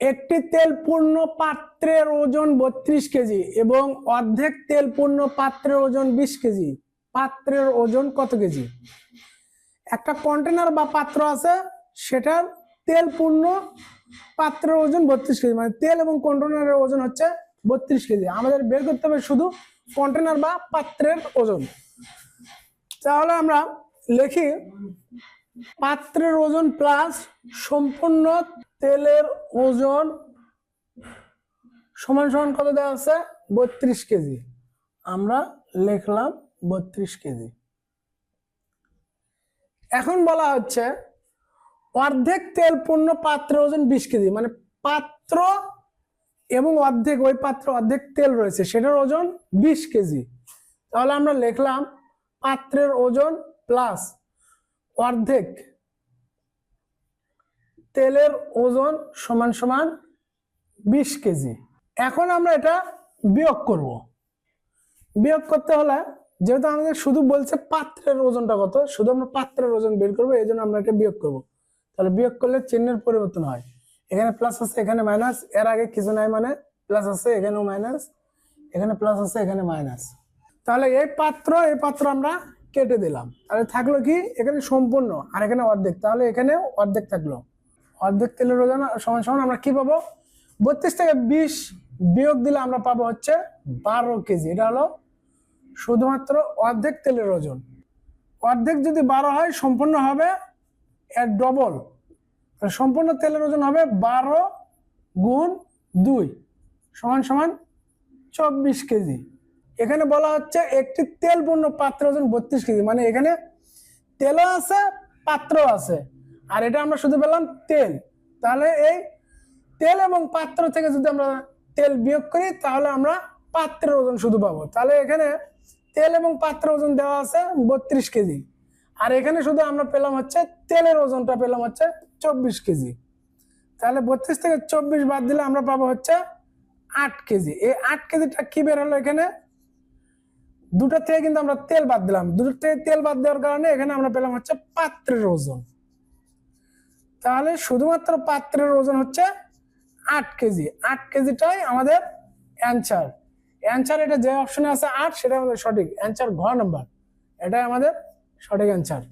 একটি তেলপূর্ণ পাত্রের ওজন বত্রিশ কেজি এবং অর্ধেক তেলপূর্ণ পাত্রের ওজন বিশ কেজি। পাত্রের ওজন কত কেজি? একটা কন্টেনার বা পাত্র আছে, সেটার তেলপূর্ণ পাত্রের ওজন বত্রিশ কেজি মানে তেল এবং কন্টেনারের ওজন হচ্ছে বত্রিশ কেজি। আমাদের বের করতে হবে শুধু কন্টেনার বা পাত্রের ওজন। তাহলে আমরা লিখি পাত্রের ওজন প্লাস সম্পূর্ণ তেলের ওজন সমান সমান কত দেওয়া আছে? বত্রিশ কেজি। আমরা লিখলাম বত্রিশ কেজি। এখন বলা হচ্ছে অর্ধেক তেল পূর্ণ পাত্রের ওজন বিশ কেজি মানে পাত্র এবং অর্ধেক, ওই পাত্র অর্ধেক তেল রয়েছে, সেটার ওজন বিশ কেজি। তাহলে আমরা লিখলাম পাত্রের ওজন প্লাস অর্ধেক। তেলের ওজন সমান সমান বিশ কেজি। এখন আমরা এটা বিয়োগ করব। বিয়োগ করতে হলে যেহেতু আমাদের শুধু বলছে পাত্রের ওজনটা কত, শুধু আমরা পাত্রের ওজন বের করব, এই জন্য আমরা এটা বিয়োগ করব। তাহলে বিয়োগ করলে চিহ্নের পরিবর্তন হয়। এখানে প্লাস আছে, এখানে মাইনাস এর আগে কিছু নাই মানে প্লাস আছে, এখানেও মাইনাস এখানে প্লাস আছে, এখানে মাইনাস তাহলে এই পাত্র এই পাত্র আমরা কেটে দিলাম। তাহলে থাকল কি? এখানে সম্পূর্ণ। আর এখানে অর্ধেক। তাহলে এখানে অর্ধেক থাকল। অর্ধেক তেলের ওজন সমান সমান আমরা কি পাবো? বত্রিশ থেকে বিশ বিয়োগ দিলে আমরা পাবো হচ্ছে বারো কেজি। এটা হলো শুধুমাত্র অর্ধেক তেলের ওজন। অর্ধেক যদি বারো হয়, সম্পূর্ণ হবে এর ডবল সম্পূর্ণ তেলের ওজন হবে বারো গুণ দুই। সমান সমান চব্বিশ কেজি। এখানে বলা হচ্ছে একটি তেলপূর্ণ পাত্র ওজন বত্রিশ কেজি মানে এখানে তেলও আছে পাত্র আছে। আর এটা আমরা শুধু পেলাম তেল। তাহলে এই তেল এবং পাত্র থেকে যদি আমরা তেল বিয়োগ করি, তাহলে আমরা পাত্রের ওজন শুধু পাবো। তাহলে এখানে তেল এবং পাত্রের ওজন দেওয়া আছে বত্রিশ কেজি। আর এখানে শুধু আমরা পেলাম হচ্ছে তেলের ওজনটা পেলাম হচ্ছে চব্বিশ কেজি। তাহলে বত্রিশ থেকে চব্বিশ বাদ দিলে আমরা পাবো হচ্ছে আট কেজি। এই আট কেজিটা কি বের হলো এখানে? দুটো থেকে কিন্তু আমরা তেল বাদ দিলাম। দুটোর থেকে তেল বাদ দেওয়ার কারণে এখানে আমরা পেলাম হচ্ছে পাত্রের ওজন। তাহলে শুধুমাত্র পাত্রের ওজন হচ্ছে আট কেজি। আট কেজিটাই আমাদের অ্যান্সার অ্যান্সার এটা যে অপশনে আছে আট, সেটা আমাদের সঠিক। অ্যান্সার ঘ নম্বর এটাই আমাদের সঠিক অ্যান্সার